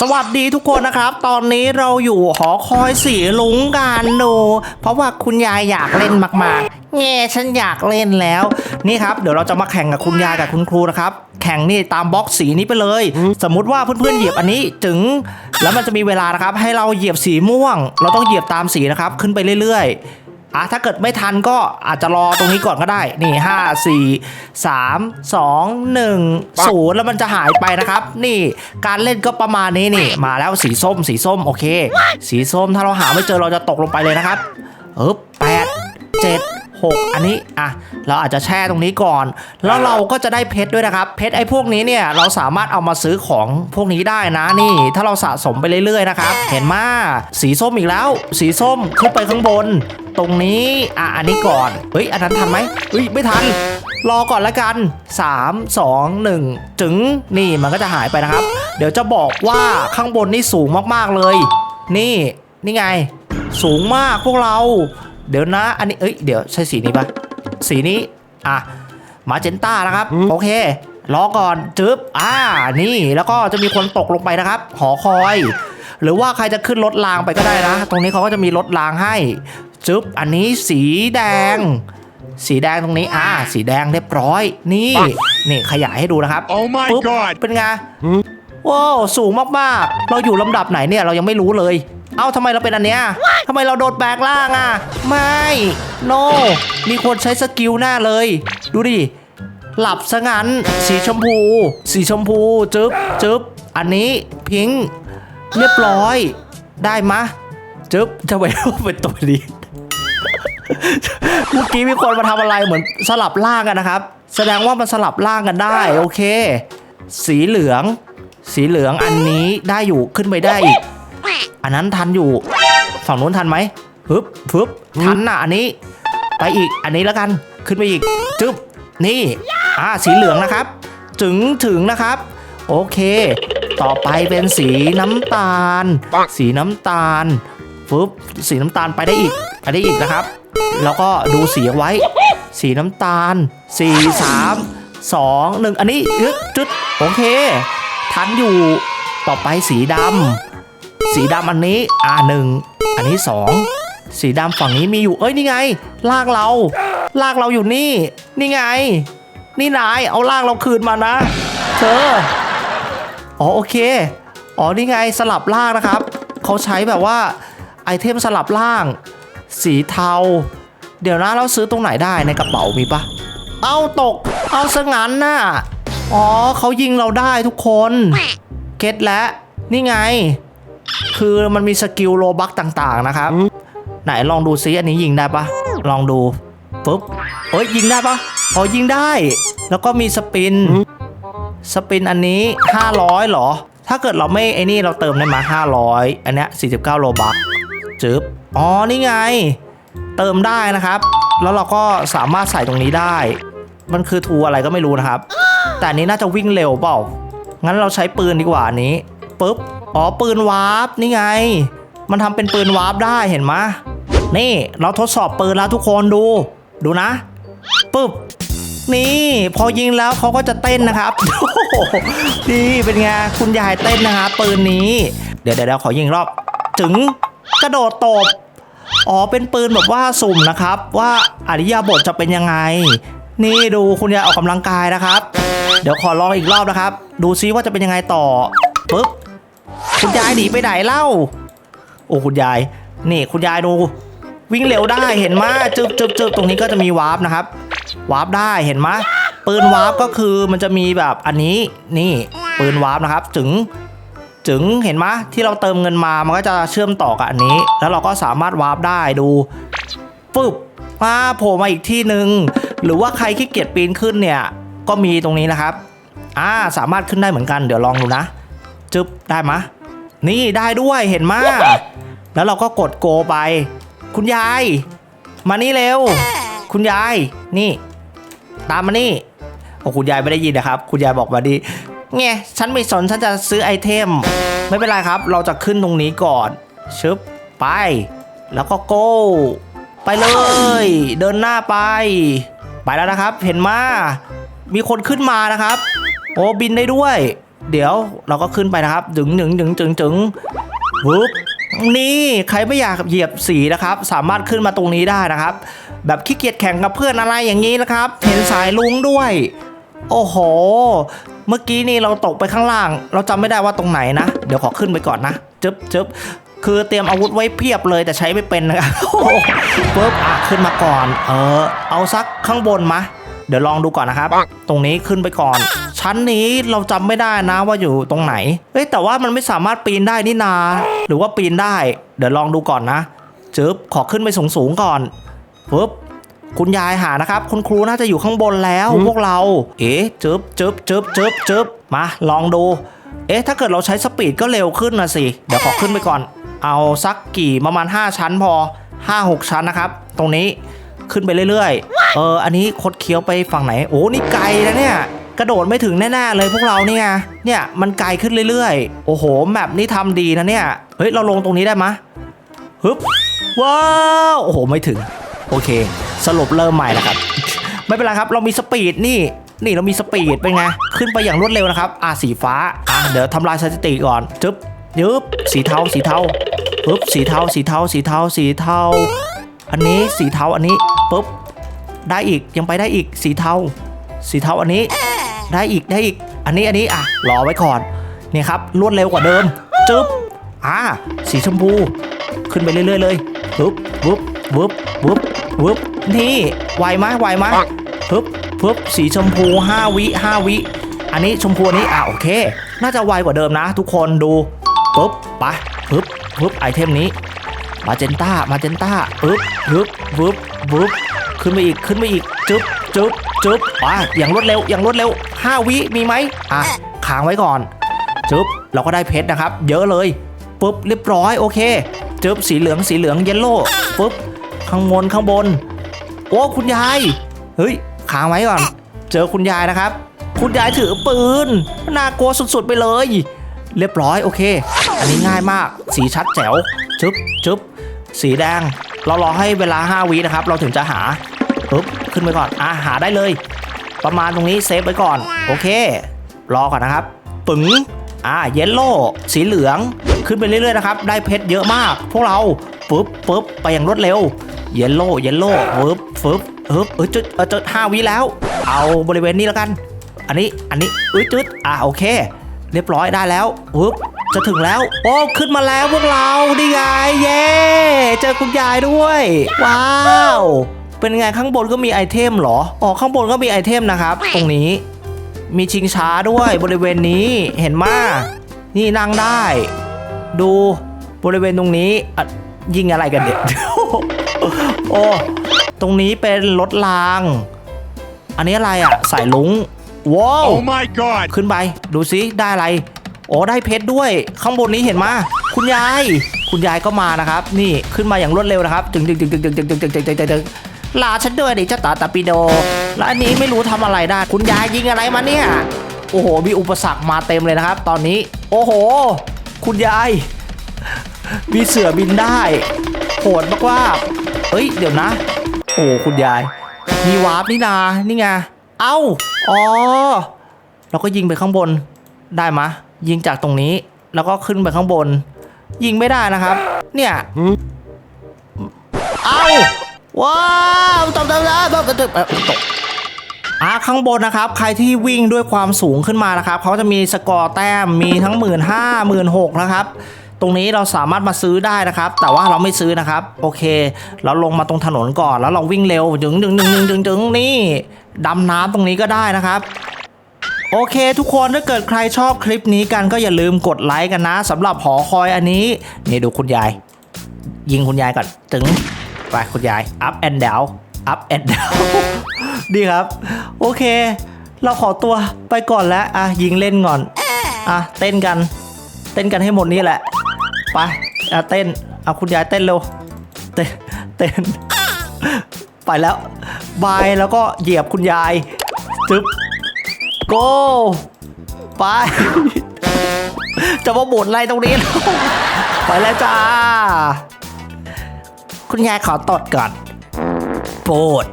สวัสดีทุกคนนะครับ ตอนนี้เราอยู่หอคอยสีลุงกันโนเพราะว่าคุณยายอยากเล่นมากๆแง่ฉันอยากเล่นแล้ว นี่ครับ เดี๋ยวเราจะมาแข่งกับคุณยายกับคุณครูนะครับ แข่งนี่ตามบล็อกสีนี้ไปเลย สมมุติว่าเพื่อนๆเหยียบอันนี้ถึง แล้วมันจะมีเวลานะครับ ให้เราเหยียบสีม่วง เราต้องเหยียบตามสีนะครับ ขึ้นไปเรื่อยๆ อะถ้าเกิดไม่ทันก็อาจจะรอตรงนี้ก่อนก็ได้ นี่ 5 4 3 2 1 0 แล้วมันจะหายไปนะครับ นี่การเล่นก็ประมาณนี้นี่มาแล้วสีส้ม สีส้มโอเค สีส้มถ้าเราหาไม่เจอเราจะตกลงไปเลยนะครับเออแปดเจ็ด หกอันนี้อะเราอาจจะแช่ตรงนี้ก่อน แล้วเราก็จะได้เพชรด้วยนะครับ เพชรไอ้พวกนี้เนี่ยเราสามารถเอามาซื้อของพวกนี้ได้นะนี่ ถ้าเราสะสมไปเรื่อยๆนะครับ เห็นมาสีส้มอีกแล้ว สีส้มขึ้นไปข้างบน ตรงนี้อะอันนี้ก่อนเฮ้ยอันนั้นทันไหมเฮ้ยไม่ทันรอก่อนละกัน 3 2 1 จึงนี่มันก็จะหายไปนะครับ เดี๋ยวจะบอกว่าข้างบนนี่สูงมากๆเลย นี่นี่ไง สูงมากพวกเรา เดี๋ยวนะ อันนี้เอ้ยเดี๋ยวใช่สีนี้ปะสีนี้อะมาเจนต้านะครับ โอเครอก่อนจึ๊บอ่านี่แล้วก็จะมีคนตกลงไปนะครับ หอคอย หรือว่าใครจะขึ้นรถรางไปก็ได้นะ ตรงนี้เขาก็จะมีรถรางให้จึ๊บอันนี้สีแดง สีแดงตรงนี้อ่าสีแดงเรียบร้อย นี่นี่ขยายให้ดูนะครับ Oh my ปุ๊บ god เป็นไงว้าวสูงมากๆ เราอยู่ลำดับไหนเนี่ยเรายังไม่รู้เลย เอ้าทำไมเราเป็นอันเนี้ยทำไมเราโดดแบกล่างอะ ไม่ โน มีคนใช้สกิลหน้าเลย ดูดิ หลับซะงั้น สีชมพู สีชมพู จึ๊บจึ๊บอันนี้พิงค์เรียบร้อย ได้มะจึ๊บจะไปรูปเป็นตัวนี้เมื่อกี้มีคนมาทำอะไรเหมือนสลับล่างกันนะครับ แสดงว่ามันสลับล่างกันได้ โอเค สีเหลือง สีเหลืองอันนี้ได้อยู่ขึ้นไปได้อีก อันนั้นทันอยู่ฝั่งนู้นทันไหมฮึบฮึบทันน่ะอันนี้ ไปอีกอันนี้แล้วกันขึ้นไปอีกจึ๊บนี่อ่าสีเหลืองนะครับ ถึงถึงนะครับ โอเค ต่อไปเป็นสีน้ำตาล สีน้ำตาลฟึบสีน้ำตาลไปได้อีกไปได้อีกนะครับ แล้วก็ดูสีเอาไว้ สีน้ำตาล4 3 2 1อันนี้ยึดจุดโอเค ทันอยู่ต่อไปสีดำ สีดำอันนี้อ่าหนึ่งอันนี้สองสีดำฝั่งนี้มีอยู่เอ้ยนี่ไง ลากเรา ลากเราอยู่นี่ นี่ไง นี่นายเอาลากเราคืนมานะ เธออ๋อโอเคอ๋อนี่ไงสลับล่างนะครับเขาใช้แบบว่าไอเทมสลับล่าง สีเทา เดี๋ยวนะเราซื้อตรงไหนได้ในกระเป๋ามีปะเอาตก เอาซะงั้นน่ะอ๋อเขายิงเราได้ทุกคนเก็ตแล้วนี่ไง คือมันมีสกิลโลบักต่างๆนะครับ ไหนลองดูซิอันนี้ยิงได้ปะลองดูปุ๊บเอ้ยยิงได้ปะอ๋อยิงได้ แล้วก็มีสปิน สปินอันนี้ 500เหรอ ถ้าเกิดเราไม่ไอ้นี่เราเติมได้มา 500 อันเนี้ย49โลบักจึ๊บอ๋อนี่ไง เติมได้นะครับ แล้วเราก็สามารถใส่ตรงนี้ได้ มันคือทูอะไรก็ไม่รู้นะครับ แต่อันนี้น่าจะวิ่งเร็วเปล่า งั้นเราใช้ปืนดีกว่าอันนี้ปุ๊บ อ๋อปืนวาร์ปนี่ไง มันทำเป็นปืนวาร์ปได้เห็นไหมนี่เราทดสอบปืนแล้วทุกคนดู ดูนะปุ๊บนี่ พอยิงแล้วเขาก็จะเต้นนะครับโอ้โหนี่เป็นไงคุณยายเต้นนะครับปืนนี้เดี๋ยวเดี๋ยวเดี๋ยวขอยิงรอบถึงกระโดดตบอ๋อเป็นปืนแบบว่าสุ่มนะครับ ว่าอริยาบทจะเป็นยังไง นี่ดูคุณยายออกกำลังกายนะครับ เดี๋ยวขอลองอีกรอบนะครับ ดูซิว่าจะเป็นยังไงต่อปึ๊บ คุณยายหนีไปไหนเล่า โอ้คุณยาย นี่คุณยายดู วิ่งเร็วได้เห็นไหมจึบจึบจึบตรงนี้ก็จะมีวาร์ปนะครับ วาร์ปได้เห็นไหมปืนวาร์ปก็คือมันจะมีแบบอันนี้นี่ปืนวาร์ปนะครับจึงจึงเห็นไหมที่เราเติมเงินมามันก็จะเชื่อมต่อกับอันนี้ แล้วเราก็สามารถวาร์ปได้ดูปึ๊บมาโผล่มาอีกที่หนึ่งหรือว่าใครขี้เกียจปีนขึ้นเนี่ยก็มีตรงนี้นะครับอ่าสามารถขึ้นได้เหมือนกันเดี๋ยวลองดูนะ จึ๊บได้ไหมยนี่ได้ด้วยเห็นไหมแล้วเราก็กดโกไป คุณยาย มานี่เร็ว คุณยาย นี่ ตามมานี่โอ้คุณยายไม่ได้ยินนะครับ คุณยายบอกมาดิไงฉันไม่สนฉันจะซื้อไอเทม ไม่เป็นไรครับ เราจะขึ้นตรงนี้ก่อนชึบไป แล้วก็โก้ไปเลย เดินหน้าไป ไปแล้วนะครับ เห็นมามีคนขึ้นมานะครับ โอ้บินได้ด้วย เดี๋ยวเราก็ขึ้นไปนะครับจึงจึงจึงจึงจึงปุ๊บนี่ใครไม่อยากเหยียบสีนะครับ สามารถขึ้นมาตรงนี้ได้นะครับ แบบขี้เกียจแข่งกับเพื่อนอะไรอย่างนี้นะครับ เห็นสายลุงด้วย โอ้โห เมื่อกี้นี่เราตกไปข้างล่าง เราจำไม่ได้ว่าตรงไหนนะ เดี๋ยวขอขึ้นไปก่อนนะจึ๊บจึ๊บคือเตรียมอาวุธไว้เพียบเลยแต่ใช้ไม่เป็นนะครับโอ้โหปุ๊บอะขึ้นมาก่อน เออ เอาสักข้างบนมะเดี๋ยวลองดูก่อนนะครับ ตรงนี้ขึ้นไปก่อน ชั้นนี้เราจำไม่ได้นะว่าอยู่ตรงไหน เฮ้ยแต่ว่ามันไม่สามารถปีนได้นี่นา หรือว่าปีนได้ เดี๋ยวลองดูก่อนนะจึ๊บขอขึ้นไปสูงสูงๆก่อนปุ๊บคุณยายหานะครับ คุณครูน่าจะอยู่ข้างบนแล้วพวกเรา เอ๊ะจึ๊บจึ๊บจึ๊บจึ๊บจึ๊บมาลองดู เอ๊ะถ้าเกิดเราใช้สปีดก็เร็วขึ้นนะสิ เดี๋ยวขอขึ้นไปก่อน เอาสักกี่ประมาณ 5 ชั้นพอ 5-6 ชั้นนะครับ ตรงนี้ขึ้นไปเรื่อยๆ เออ อันนี้คดเคี้ยวไปฝั่งไหน โอ้ นี่ไกลนะเนี่ย กระโดดไม่ถึงแน่ๆเลยพวกเราเนี่ย เนี่ยมันไกลขึ้นเรื่อยๆ โอ้โหแมปนี้ทำดีนะเนี่ย เฮ้ยเราลงตรงนี้ได้ไหมฮึบ ว้าว โอ้โหไม่ถึง โอเค สรุปเริ่มใหม่นะครับ ไม่เป็นไรครับ เรามีสปีดนี่ นี่เรามีสปีดเป็นไง ขึ้นไปอย่างรวดเร็วนะครับ อ่าสีฟ้า อะเดี๋ยวทำลายสถิติก่อน จึ๊บยึบ สีเทา สีเทาปึ๊บ สีเทา สีเทา สีเทา สีเทา อันนี้สีเทา อันนี้ปึ๊บ ได้อีก ยังไปได้อีก สีเทา สีเทา อันนี้ ได้อีกได้อีก อันนี้อันนี้อะรอไว้ก่อนเนี่ยครับรวดเร็วกว่าเดิมจึ๊บอ่าสีชมพู ขึ้นไปเรื่อย ๆ เลยปึ๊บปึ๊บปึ๊บปึ๊บปึ๊บนี่ไวไหมไวไหมปึ๊บปึ๊บสีชมพู 5 วิ 5 วิ อันนี้ชมพูนนี้อะโอเค น่าจะไวกว่าเดิมนะ ทุกคนดูปึ๊บไปปึ๊บปึ๊บไอเทมนี้มาเจนต้ามาเจนต้าปึ๊บปึ๊บปึ๊บปึ๊บ ขึ้นไปอีกขึ้นไปอีกจึ๊บจึ๊บจึ๊บอะอย่างรวดเร็วอย่างรวดเร็ว 5 วิมีไหมอะค้างไว้ก่อนจึ๊บเราก็ได้เพชรนะครับ เยอะเลยปุ๊บเรียบร้อยโอเคจึ๊บสีเหลืองสีเหลืองเยลโล่ปุ๊บข้างบนข้างบน โอ้คุณยายเฮ้ยค้างไว้ก่อน เจอคุณยายนะครับ คุณยายถือปืนน่ากลัวสุดๆไปเลย เรียบร้อยโอเค อันนี้ง่ายมาก สีชัดแจ๋วจึ๊บจึ๊บสีแดง เรารอให้เวลา 5วินะครับ เราถึงจะหาปุ๊บขึ้นไปก่อนอ่าหาได้เลย ประมาณตรงนี้เซฟไว้ก่อน โอเค รอก่อนนะครับ ปึ๋งอ่าเยลโล่สีเหลืองขึ้นไปเรื่อยๆนะครับ ได้เพชรเยอะมาก พวกเราปึ๊บปึ๊บไปอย่างรวดเร็ว เยลโล่เยลโล่ปึ๊บฟึบเฮ้ยเออจุดเออจุดห้าวิแล้ว เอาบริเวณนี้แล้วกัน อันนี้อันนี้เอ้ยจุดอ่าโอเค เรียบร้อยได้แล้วปึ๊บ จะถึงแล้ว โอ้ขึ้นมาแล้วพวกเราดีไงเย้เจอคุณยายด้วย ว้าว เป็นไงข้างบนก็มีไอเทมเหรออ๋อข้างบนก็มีไอเทมนะครับ ตรงนี้มีชิงช้าด้วยบริเวณนี้เห็นมานี่นั่งได้ ดูบริเวณตรงนี้อะยิงอะไรกันเด็กโอ้ตรงนี้เป็นรถราง อันนี้อะไรอะ สายลุงว้าว Oh my god! ขึ้นไป ดูซิได้อะไร โอ้ได้เพชรด้วยข้างบนนี้เห็นมาคุณยาย คุณยายก็มานะครับ นี่ขึ้นมาอย่างรวดเร็วนะครับจึงจึงจึงจึงจึงจึงจึงจึงจึงจึงจึงลาฉันด้วยดิจ้าตาตาปิโดแล้วอันนี้ไม่รู้ทำอะไรได้ คุณยายยิงอะไรมาเนี่ยโอ้โหมีอุปสรรคมาเต็มเลยนะครับ ตอนนี้ โอ้โห คุณยาย มีเสือบินได้โหดมากว่าเอ้ยเดี๋ยวนะ โอ้คุณยาย มีวาร์ปนี่นานี่ไงเอ้าอ๋อเราก็ยิงไปข้างบนได้มะ ยิงจากตรงนี้แล้วก็ขึ้นไปข้างบน ยิงไม่ได้นะครับ เนี่ยเอ้าว้าวตบตบตบตบตบตบตกอะข้างบนนะครับ ใครที่วิ่งด้วยความสูงขึ้นมานะครับเขาจะมีสกอร์แต้มมีทั้ง1 5ื่นห้าหมื่นหกนะครับ ตรงนี้เราสามารถมาซื้อได้นะครับ แต่ว่าเราไม่ซื้อนะครับ โอเค เราลงมาตรงถนนก่อนแล้วเราวิ่งเร็วดึงดึงดึงดึงดึงดึงนี่ดำน้ำตรงนี้ก็ได้นะครับ โอเค ทุกคนถ้าเกิดใครชอบคลิปนี้กันก็อย่าลืมกดไลค์กันนะสำหรับหอคอยอันนี้นี่ดูคุณยาย ยิงคุณยายก่อนถึงไปคุณยาย up and down up and down ดีครับ โอเค เราขอตัวไปก่อนแล้วอะยิงเล่นก่อนอะเต้นกัน เต้นกันให้หมดนี่แหละ ไปอะเต้นเอาคุณยายเต้นเร็วเต้นเต้นไปแล้วบายแล้วก็เหยียบคุณยายจึ๊บ โกไป จะมาบ่นอะไรตรงนี้ ไปแล้วจ้า คุณยายขอตดก่อน โปรด